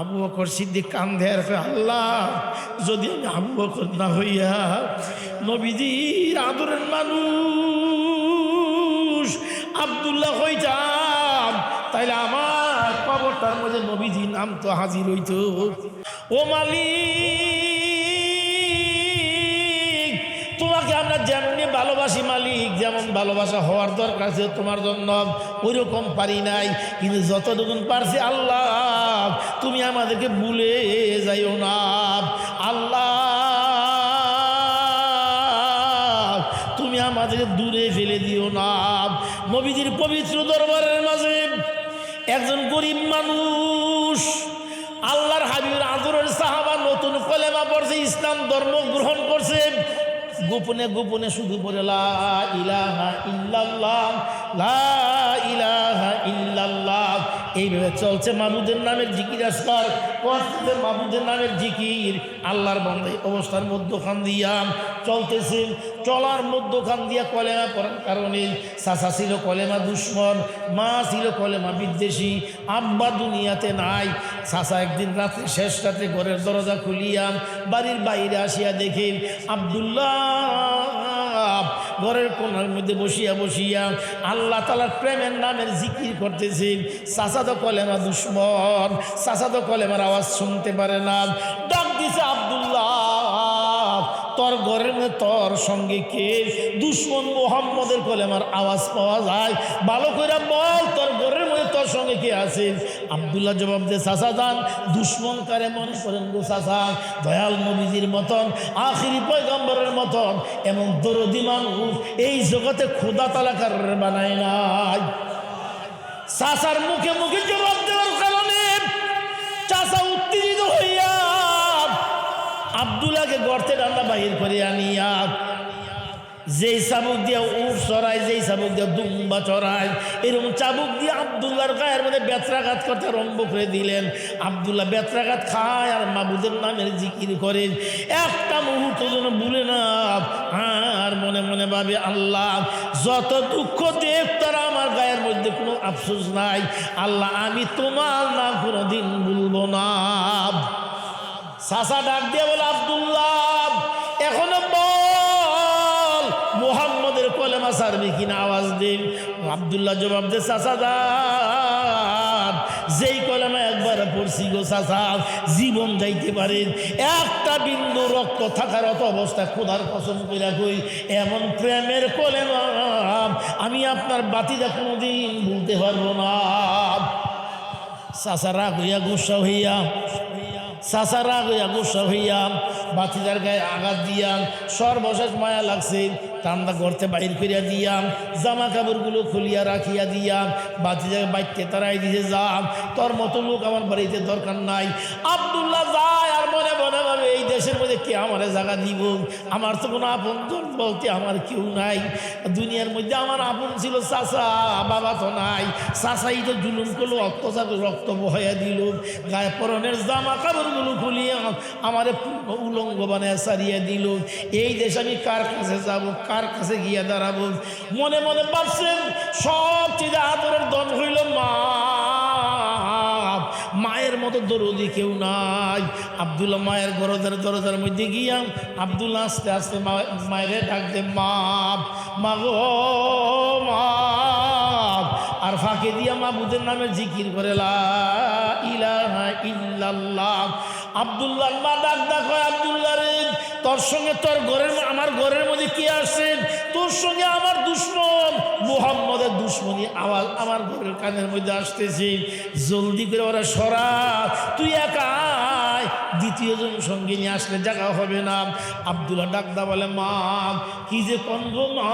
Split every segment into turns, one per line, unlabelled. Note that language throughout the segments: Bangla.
আবু বকর সিদ্দিক আর পরে আল্লাহ, যদি আমি আবু বকর না হইয়া নবীজির আদরের মানুষ আবদুল্লাহ হইতাম, তাইলে আমার কবরটার মধ্যে নবীজির নাম তো হাজির হইত। ও মালিক ভালোবাসি মালিক, যেমন ভালোবাসা হওয়ার দরকার ছিল তোমার জন্য, ওইরকম পারি নাই। কিন্তু যতটুকু পারছি আল্লাহ, তুমি আমাদেরকে ভুলে যাইও না। আল্লাহ, তুমি আমাদেরকে দূরে ফেলে দিও না। নবীজির পবিত্র দরবারের মাঝে একজন গরিব মানুষ, আল্লাহর হাবিবের আদরের সাহাবা নতুন কলেমা পড়ছে, ইসলাম ধর্ম গ্রহণ গোপনে গোপনে শুধু বলে লা ইলাহা লা ইলাহা এইভাবে চলছে মাবুদের নামের জিকির আসার মাবুদের নামের জিকির। আল্লাহর বন্ধে অবস্থার মধ্যখান দিয়া চলতেছে। চলার মধ্যখান দিয়া কলেমা পড়ার কারণে চাচা ছিল কলেমা দুশ্মন, মা ছিল কলেমা বিদ্বেষী, আব্বা দুনিয়াতে নাই। চাচা একদিন রাত্রে শেষ রাতে ঘরের দরজা খুলিয়া বাড়ির বাইরে আসিয়া দেখে আবদুল্লাহ ঘরের কোনার মধ্যে বসিয়া বসিয়া আল্লাহ তালার প্রেমের নামের জিকির করতেছেন। তো কলেমা দুশ্মন তো কলেমার আওয়াজ শুনতে পারে না। তোর ঘরের তোর সঙ্গে কে? দুশ্মন মোহাম্মদের কলেমার আওয়াজ পাওয়া যায়। ভালো করে বল, তোর ঘরের মধ্যে তোর সঙ্গে কে আছে? আবদুল্লাহ জবাব দে চাষা দান দুশ্মন কারে মনে করেন গো চাষা দয়াল নবীজির মতন, আখিরি পয়গম্বরের মতন, এমন দরদি মানুষ এই জগতে খোদা তালাকার বানায় নাই। চাষার মুখে মুখে জবাব দেওয়ার আবদুল্লাহকে গর্তে ডান্ডা বাহির করে আনিয়া, যেই চাবুক দিয়ে উঠ চড়ায়, যেই চাবুক দিয়ে দুম্বা চড়ায়, এরকম চাবুক দিয়ে আবদুল্লাহর গায়ের মধ্যে বেত্রাঘাত করতে আরম্ভ করে দিলেন। আবদুল্লাহ বেত্রাঘাত খায় আর মাবুদের নামের জিকির করে। একটা মুহূর্ত যেন ভুলে না, আর মনে মনে ভাবে, আল্লাহ, যত দুঃখ দেব, তারা আমার গায়ের মধ্যে কোনো আফসোস নাই। আল্লাহ, আমি তোমার না সাসা ডাক দিয়ে বলে, আবদুল্লাহ, এখনও বল, মোহাম্মদের কলেমা সারবি কিনা আওয়াজ দিন। আবদুল্লাহ জবাব দে চাচা দান যেই কলেমা একবার পড়ছি গো চাচা জীবন যাইতে পারেন একটা বিন্দু রক্ত থাকার অত অবস্থা খোদার কসম করে কই, এমন প্রেমের কলেমা আমি আপনার বাতিদা কোনোদিন ভুলতে পারব না। চাচা রাগ হইয়া গুসা হইয়া চাচা গিয়া গুসা হইয়া, বাতিদার গায়ে আঘাত দিয়াম সর্বশেষ মায়া লাগছে, টান্দা করতে বাইর করিয়া দিয়াম জামা কাপড়গুলো খুলিয়া রাখিয়া দিয়াম বাতিদার বাইককে তারাই দিছে যাম তোর মতো লোক আমার বাড়িতে দরকার নাই। আবদুল্লাহ যায় কে আমার জায়গা দিব আমার তো কোনো আপন বলতে আমার কেউ নাই। দুনিয়ার মধ্যে আমার আপন ছিল চাচা, বাবা তো নাই। চাচাই তো জুলুম করল, অত্যাচার, রক্ত বহাইয়া দিল। গায়ে পরনের জামা কাপড়গুলো খুলিয়ে আমার উলঙ্গ বানায় সারিয়ে দিল। এই দেশ আমি কার কাছে যাব, কার কাছে গিয়ে দাঁড়াবো? মনে মনে ভাবছেন, সব চিজে আদরের দন হইল মা। মতো দরদি কেউ নাই। আবদুল্লাহ মায়ের গরদের দরজার মধ্যে গিয়া আবদুল্লাহ আস্তে আস্তে মায়ের ডাকতে মা মা গো, মা। আর ফাঁকে দিয়া মাবুদের নামে জিকির করে ইল্লাল্লাহ। আবদুল্লাহ মা ডাক ডাক আবদুল্লাহ রে, তোর সঙ্গে তোর ঘরের আমার ঘরের মধ্যে কে আসছেন তোর সঙ্গে আমার মোহাম্মদের দুশ্মনী আওয়াজ আমার ঘরের কানের মধ্যে আসতেছি জলদি করে ওরা সরা, তুই একা আয়। দ্বিতীয় জন সঙ্গে নিয়ে আসলে জায়গা হবে না আবদুল্লাহ ডাকদা বলে, মা, কি যে কন্দ মা,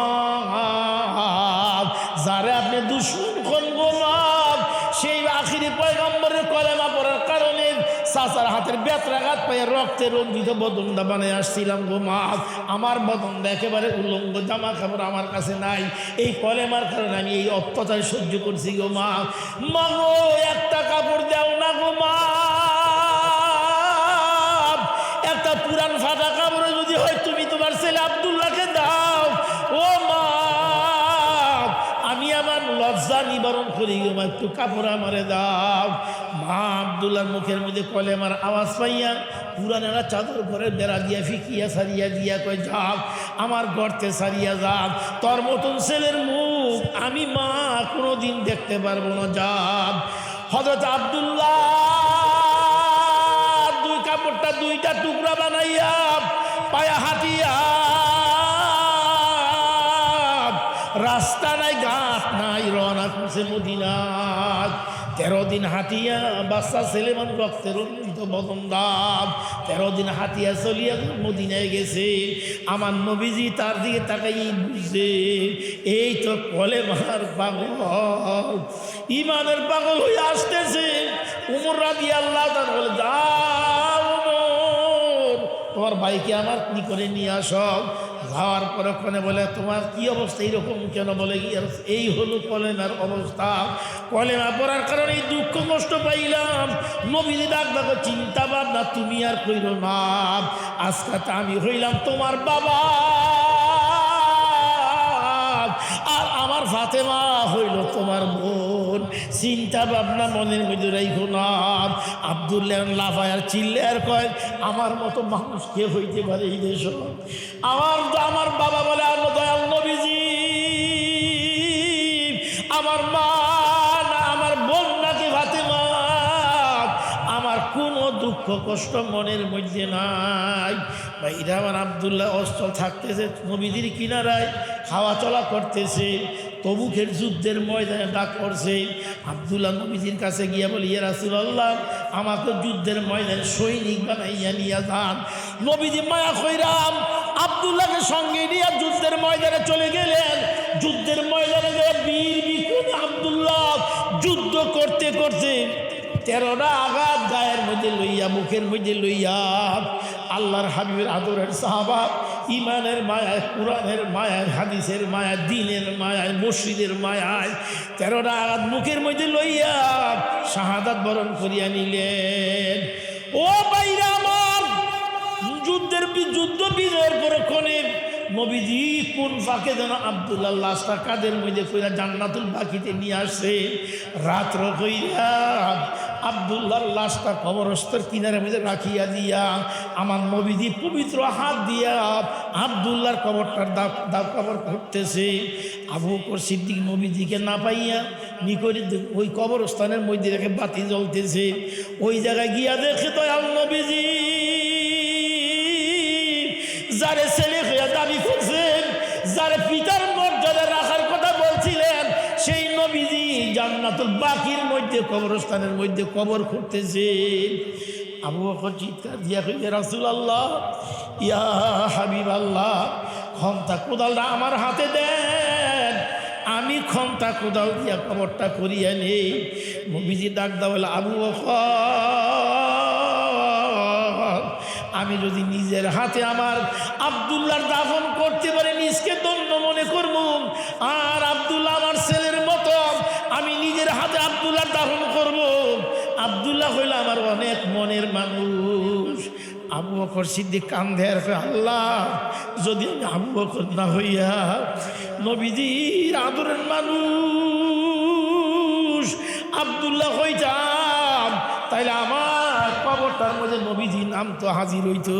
যারে আপনি দুশ্মন চাচার হাতের বেতরাঘাত পায়ে রক্তে রঞ্জিত বদনটা বানিয়ে আসছিলাম গো মা। আমার বদনটা একেবারে উলঙ্গ জামা কাপড় আমার কাছে নাই। এই কলেমার কারণে আমি এই অত্যাচার সহ্য করছি গো মা। মা গো, একটা কাপড় দেও না গো মা। একটা পুরান ফাটা কাপড়ে যদি হয় তুমি তোমার ছেলে আবদুল্লাহকে আমার নিবারণ করি গো, মা, একটু কাপড় আমারে দাও। মা আবদুল্লার মুখের মধ্যে কলেমার আওয়াজ পাইয়া পুরানেরা চাদর ঘরে বেড়া দিয়া ফিকিয়া সারিয়া দিয়া কয়, যাও, আমার গর্তে সারিয়া যাও। তোর মতন ছেলের মুখ আমি, মা, কোনোদিন দেখতে পারব না, যাও। হজরত আবদুল্লাহ দুই কাপড়টা দুইটা টুকরা বানাইয়া পায়া হাতিয়া মদিনায় তেরো দিন হাতিয়া বাচ্চা ছেলে মান রক্তের অন্যত বদন তেরো দিন হাতিয়া চলিয়া মদিনায় গেছে। আমার নবীজি তার দিকে তাকাই বুঝছে, এই তো কলে মার পাগল। ইমানের পাগল হয়ে আসতেছে। উমর রাজি আল্লাহ তার বলে উমর তোমার বাইকে আমার কি করে নিয়ে আস? যাওয়ার পরে ওখানে বলে, তোমার কি অবস্থা? এইরকম কেন? বলে এই হলো কলেমার অবস্থা। কলেমা পড়ার কারণে দুঃখ কষ্ট পাইলাম। নবীজি ডাক দেখো চিন্তা ভাবনা তুমি আর কইল না, আজকে আমি হইলাম তোমার বাবা। আর আমার ফাতেমা হইল তোমার বোন। চিন্তা ভাবনা মনের মধ্যে রাইখো না। আবদুল্লাহ লাফায়ার চিল্লার কয়, আমার মতো মানুষ কে হইতে পারে এই দেশ? আমার আমার বাবা বলে আর দয়াল নবীজি, আমার মা না, আমার বোন নাকি ফাতেমা? আমার কোনো দুঃখ কষ্ট মনের মধ্যে নাই। ভাইরা আমার আবদুল্লাহ অস্ত্র থাকতেছে নবীদের কিনারায় খাওয়া চলা করতেছে। তবুকের যুদ্ধের ময়দানে ডাক করছে আবদুল্লাহ নবীজির কাছে গিয়া বলি, ইয়া রাসূলুল্লাহ, আমাকে যুদ্ধের ময়দানে সৈনিক বানাইয়া নিয়া যান। নবীজি মায়া খৈরাম, আবদুল্লাহকে সঙ্গে নিয়ে যুদ্ধের ময়দানে চলে গেলেন। যুদ্ধের ময়দানে যে বীর বিক্রম আবদুল্লাহ যুদ্ধ করতে করতে তেরোটা আঘাত গায়ের মধ্যে লইয়া, মুখের মধ্যে লইয়া আল্লাহর হাবিবের আদরের সাহাবা ইমানের মায়ায় কোরআনের মায়ায় হাদিসের মায়া, দিনের মায়ায় মসজিদের মায়ায় তেরোটা আঘাত মুখের মধ্যে লইয়া শাহাদাত বরণ করিয়া নিলেন। ও বাইরা যুদ্ধের যুদ্ধ বিজয়ের পরক্ষণে নবীজি কোন ফাঁকে যেন আবদুল্লাহ লাশটা কাদের মধ্যে কইরা জান্নাতুল বাকিতে নিয়ে আসে? রাত্র কইরা আবদুল্লাহর লাশটা কবরস্থর কিনারে মধ্যে রাখিয়া দিয়া, আমার নবীজি পবিত্র হাত দিয়া আবদুল্লাহর কবরটার দাব দাব কবর করতেছে আবু বকর সিদ্দিক নবীজিকে না পাইয়া নিকটে ওই কবরস্থানের মধ্যে রেখে বাতি জ্বলতেছে। ওই জায়গায় গিয়া দেখে তো আল নবীজি, যারে ছেলে জান্নাতুল বাকির মধ্যে কবরস্থানের মধ্যে কবর খুঁড়তেছে। আবু বকর চিৎকার দিয়া কইলে রাসুল আল্লাহ ইয়া হাবিব আল্লাহ ক্ষমতা কোদালটা আমার হাতে দেন। আমি ক্ষমতা কোদাল দিয়া কবরটা করিয়া নেই। মুভিজি ডাক দা বলে আবু বকর আমি যদি নিজের হাতে আমার আবদুল্লাহর দাফন করতে পারি, নিজকে দণ্ড মনে করব। আর আবদুল্লাহ আমার ছেলের মতো, আমি নিজের হাতে আবদুল্লাহর দাফন করব। আবদুল্লাহ হইল আমার অনেক মনের মানুষ। আবু বকর সিদ্দিক কান্ধে আল্লাহ, যদি আমি আবু বকর না হইয়া নবীজির আদরের মানুষ আবদুল্লাহ হইতাম, তাইলে আমার কবরটার মধ্যে নবীজি নাম তো হাজির হইতো।